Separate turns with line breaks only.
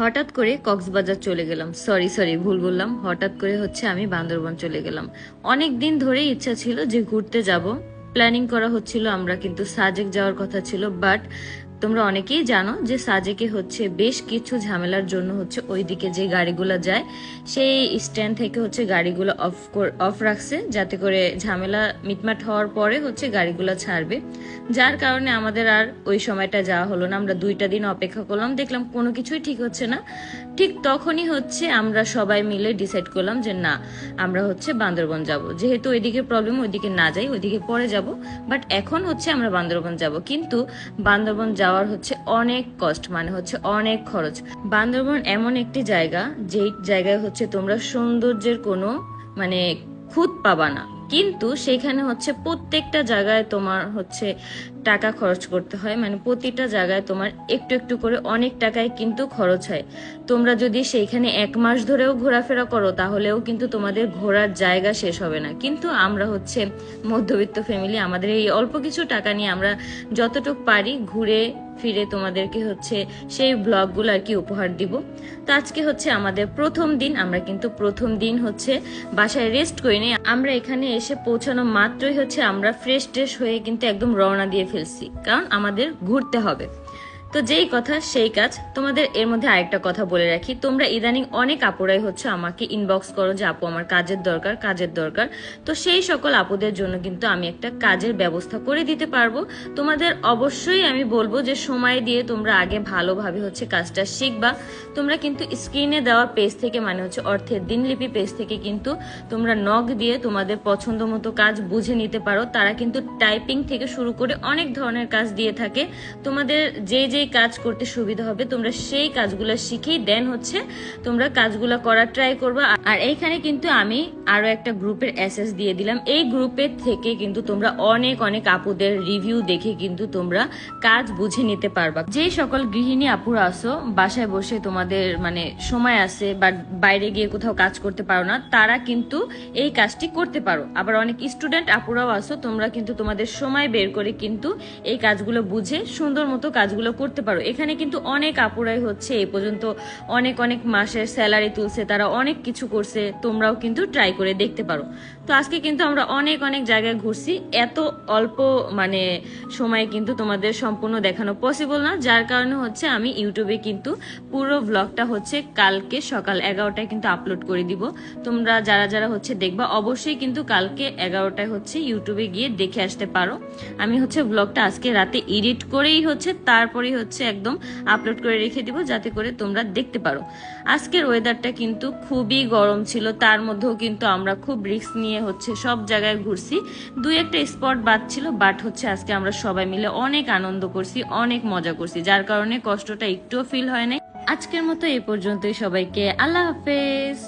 হঠাৎ করে কক্সবাজার চলে গেলাম। সরি সরি, ভুল বললাম। হঠাৎ করে হচ্ছে আমি বান্দরবন চলে গেলাম। অনেক দিন ধরেই ইচ্ছা ছিল যে ঘুরতে যাব। প্ল্যানিং করা হচ্ছিল আমরা, কিন্তু সাজেক যাওয়ার কথা ছিল বাট তোমরা অনেকেই জানো যে সাজেকে হচ্ছে বেশ কিছু ঝামেলার জন্য হচ্ছে ওইদিকে যে গাড়িগুলো যায়, সেই স্ট্যান্ড থেকে হচ্ছে গাড়িগুলো অফ অফ রাখছে, যাতে করে ঝামেলা মিটমাট হওয়ার পরে হচ্ছে গাড়িগুলো ছাড়বে। যার কারণে আমাদের আর ওই সময়টা যাওয়া হলো না। আমরা দুইটা দিন অপেক্ষা করলাম, দেখলাম কোনো কিছুই ঠিক হচ্ছে না। ঠিক তখনই হচ্ছে আমরা সবাই মিলে ডিসাইড করলাম যে না, আমরা হচ্ছে বান্দরবন যাব। যেহেতু ওইদিকে প্রবলেম ওইদিকে না যাই, ওইদিকে পরে যাব। বাট এখন হচ্ছে আমরা বান্দরবন যাব। কিন্তু বান্দরবন যাওয়ার হচ্ছে অনেক কষ্ট মানে হচ্ছে অনেক খরচ। বান্দরবন এমন একটি জায়গা, যেই জায়গায় হচ্ছে তোমরা সৌন্দর্যের কোনো মানে খুঁত পাবা না। কিন্তু সেখানে হচ্ছে প্রত্যেকটা জায়গায় তোমার হচ্ছে টাকা খরচ করতে হয়। মানে প্রতিটা জায়গায় তোমার একটু একটু করে অনেক টাকায় কিন্তু খরচ হয়। তোমরা যদি সেইখানে এক মাস ধরেও ঘোরাফেরা করো, তাহলেও কিন্তু তোমাদের ঘোরার জায়গা শেষ হবে না। কিন্তু আমরা হচ্ছে মধ্যবিত্ত ফ্যামিলি আমাদের এই অল্প কিছু টাকা নিয়ে আমরা যতটুক পারি ঘুরে ফিরে তোমাদেরকে হচ্ছে সেই ব্লগগুলো আর কি উপহার দিব। তো আজকে হচ্ছে আমাদের প্রথম দিন, আমরা কিন্তু প্রথম দিন হচ্ছে বাসায় রেস্ট করিনি আমরা এখানে এসে পৌঁছানো মাত্রই হচ্ছে আমরা ফ্রেশ ট্রেশ হয়ে কিন্তু একদম রওনা দিয়ে ফেলছি। কারণ আমাদের ঘুরতে হবে। তো যেই কথা, সেই কাজ। তোমাদের এর মধ্যে আরেকটা কথা বলে রাখি। তোমরা ইদানিং অনেক আপুরাই হচ্ছে, আমাকে ইনবক্স করো যে, আপু, আমার কাজের দরকার কাজের দরকার। তো সেই সকল আপুদের জন্য কিন্তু আমি একটা কাজের ব্যবস্থা করে দিতে পারব। তোমাদের অবশ্যই আমি বলব যে, সময় দিয়ে তোমরা আগে ভালোভাবে হচ্ছে কাজটা শিখবা। তোমরা কিন্তু স্ক্রিনে দেওয়া পেজ থেকে মানে হচ্ছে অর্থের দিনলিপি পেজ থেকে কিন্তু তোমরা নখ দিয়ে তোমাদের পছন্দ মতো কাজ বুঝে নিতে পারো। তারা কিন্তু টাইপিং থেকে শুরু করে অনেক ধরনের কাজ দিয়ে থাকে। তোমাদের যে যে কাজ করতে সুবিধা হবে। তোমরা সেই কাজগুলো শিখেই দেন হচ্ছে, তোমরা কাজগুলো করার ট্রাই করবা। আর এইখানে কিন্তু আমি আরও একটা গ্রুপের অ্যাসেস দিয়ে দিলাম। এই গ্রুপের থেকে কিন্তু তোমরা অনেক অনেক আপুদের রিভিউ দেখে কিন্তু তোমরা কাজ বুঝে নিতে পারবা। যে সকল গৃহিণী আপুরা আসো বাসায় বসে তোমাদের মানে সময় আছে বা বাইরে গিয়ে কোথাও কাজ করতে পারো না, তারা কিন্তু এই কাজটি করতে পারো। আবার অনেক স্টুডেন্ট আপুরাও আসো তোমরা কিন্তু তোমাদের সময় বের করে কিন্তু এই কাজগুলো বুঝে সুন্দর মতো কাজগুলো করতে পারো। এখানে কিন্তু অনেক আপুরাই হচ্ছে এই পর্যন্ত। অনেক অনেক মাসের স্যালারি তুলছে, তারা অনেক কিছু করছে, তোমরাও কিন্তু ট্রাই করে দেখতে পারো। তো আজকে কিন্তু আমরা অনেক অনেক জায়গায় ঘুরছি। এত অল্প মানে সময়ে কিন্তু তোমাদের সম্পূর্ণ দেখানো পসিবল না। যার কারণে হচ্ছে আমি ইউটিউবে কিন্তু পুরো ব্লগটা হচ্ছে কালকে সকাল এগারোটায় কিন্তু আপলোড করে দিব। তোমরা যারা যারা হচ্ছে দেখবা, অবশ্যই কিন্তু কালকে এগারোটায় হচ্ছে ইউটিউবে গিয়ে দেখে আসতে পারো। আমি হচ্ছে ব্লগটা আজকে রাতে এডিট করেই হচ্ছে, তারপরেই হচ্ছে একদম আপলোড করে রেখে দিব যাতে করে তোমরা দেখতে পারো। আজকের ওয়েদারটা কিন্তু খুবই গরম ছিল, তার মধ্যেও কিন্তু আমরা খুব রিস্ক নিয়ে হচ্ছে সব জায়গায় ঘুরছি। দুই একটা স্পট বাদ ছিল বাট হচ্ছে আজকে আমরা সবাই মিলে অনেক আনন্দ করছি, অনেক মজা করছি, যার কারণে কষ্টটা একটুও ফিল হয় নাই। আজকের মতো এই পর্যন্তই সবাইকে, আল্লাহ হাফেজ।